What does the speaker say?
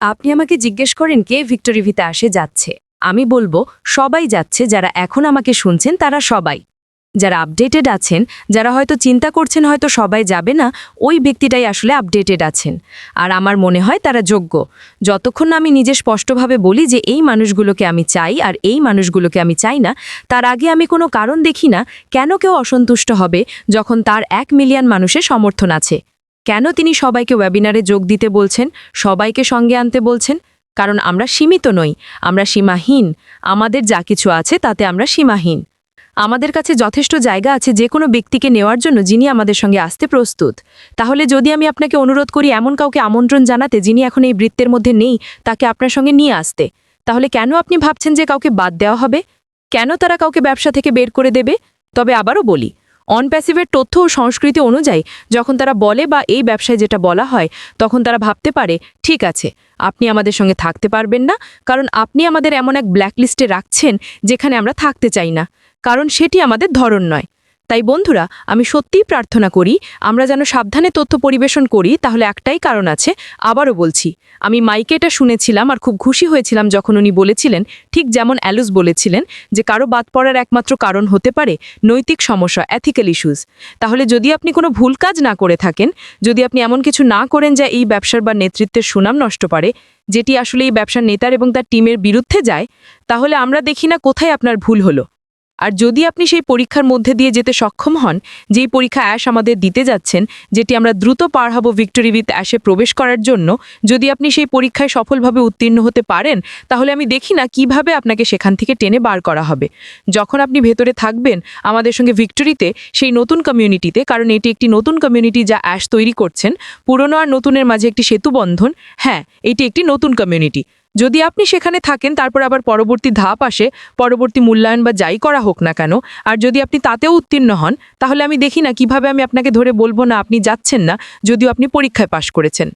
আপনি আমাকে জিজ্ঞেস করেন কে ভিক্টোরি ভিতে আসে যাচ্ছে। আমি বলব, সবাই যাচ্ছে, যারা এখন আমাকে শুনছেন তারা সবাই। যারা আপডেটেড আছেন, যারা হয়তো চিন্তা করছেন হয়তো সবাই যাবে না, ওই ব্যক্তিটাই আসলে আপডেটেড আছেন। আর আমার মনে হয় তারা যোগ্য। যতক্ষণ না আমি নিজে স্পষ্টভাবে বলি যে এই মানুষগুলোকে আমি চাই আর এই মানুষগুলোকে আমি চাই না, তার আগে আমি কোনো কারণ দেখি না, কেন কেউ অসন্তুষ্ট হবে যখন তার এক মিলিয়ন মানুষের সমর্থন আছে। কেন তিনি সবাইকে ওয়েবিনারে যোগ দিতে বলছেন, সবাইকে সঙ্গে আনতে বলছেন? কারণ আমরা সীমিত নই, আমরা সীমাহীন। আমাদের যা কিছু আছে তাতে আমরা সীমাহীন। আমাদের কাছে যথেষ্ট জায়গা আছে যে কোনো ব্যক্তিকে নেওয়ার জন্য যিনি আমাদের সঙ্গে আসতে প্রস্তুত। তাহলে যদি আমি আপনাকে অনুরোধ করি এমন কাউকে আমন্ত্রণ জানাতে যিনি এখন এই বৃত্তের মধ্যে নেই, তাকে আপনার সঙ্গে নিয়ে আসতে। তাহলে কেন আপনি ভাবছেন যে কাউকে বাদ দেওয়া হবে? কেন তারা কাউকে ব্যবসা থেকে বের করে দেবে? তবে আবারও বলি অনপ্যাসিভের তথ্য ও সংস্কৃতি অনুযায়ী, যখন তারা বলে বা এই ব্যবসায় যেটা বলা হয়, তখন তারা ভাবতে পারে, ঠিক আছে, আপনি আমাদের সঙ্গে থাকতে পারবেন না, কারণ আপনি আমাদের এমন এক ব্ল্যাকলিস্টে রাখছেন, যেখানে আমরা থাকতে চাই না। কারণ সেটি আমাদের ধরন নয়। তাই বন্ধুরা, আমি সত্যিই প্রার্থনা করি, আমরা যেন সাবধানে তথ্য পরিবেশন করি, তাহলে একটাই কারণ আছে, আবারও বলছি, আমি মাইকে এটা শুনেছিলাম আর খুব খুশি হয়েছিলাম যখন উনি বলেছিলেন, ঠিক যেমন অ্যালুস বলেছিলেন, যে কারও বাদ পড়ার একমাত্র কারণ হতে পারে নৈতিক সমস্যা এথিক্যাল ইস্যুজ তাহলে যদি আপনি কোনো ভুল কাজ না করে থাকেন, যদি আপনি এমন কিছু না করেন যা এই ব্যবসার বা নেতৃত্বের সুনাম নষ্ট পারে, যেটি আসলে এই ব্যবসার নেতার এবং তার টিমের বিরুদ্ধে যায়, তাহলে আমরা দেখি না কোথায় আপনার ভুল হলো। আর যদি আপনি সেই পরীক্ষার মধ্যে দিয়ে যেতে সক্ষম হন, যেই পরীক্ষা অ্যাশ আমাদের দিতে যাচ্ছেন, যেটি আমরা দ্রুত পার হব ভিক্টোরি উইথ অ্যাশে প্রবেশ করার জন্য, যদি আপনি সেই পরীক্ষায় সফলভাবে উত্তীর্ণ হতে পারেন, তাহলে আমি দেখি না কীভাবে আপনাকে সেখান থেকে টেনে বার করা হবে। যখন আপনি ভেতরে থাকবেন আমাদের সঙ্গে ভিক্টোরিতে, সেই নতুন কমিউনিটিতে, কারণ এটি একটি নতুন কমিউনিটি যা অ্যাশ তৈরি করছেন, পুরনো আর নতুনের মাঝে একটি সেতু বন্ধন হ্যাঁ এটি একটি নতুন কমিউনিটি। যদি আপনি সেখানে থাকেন, তারপর আবার পরবর্তী ধাপ আসে, পরবর্তী মূল্যায়ন বা যাই করা হোক না কেন, আর যদি আপনি তাতেও উত্তীর্ণ হন, তাহলে আমি দেখি না কীভাবে আমি আপনাকে ধরে বলব না আপনি যাচ্ছেন না, যদিও আপনি পরীক্ষায় পাশ করেছেন।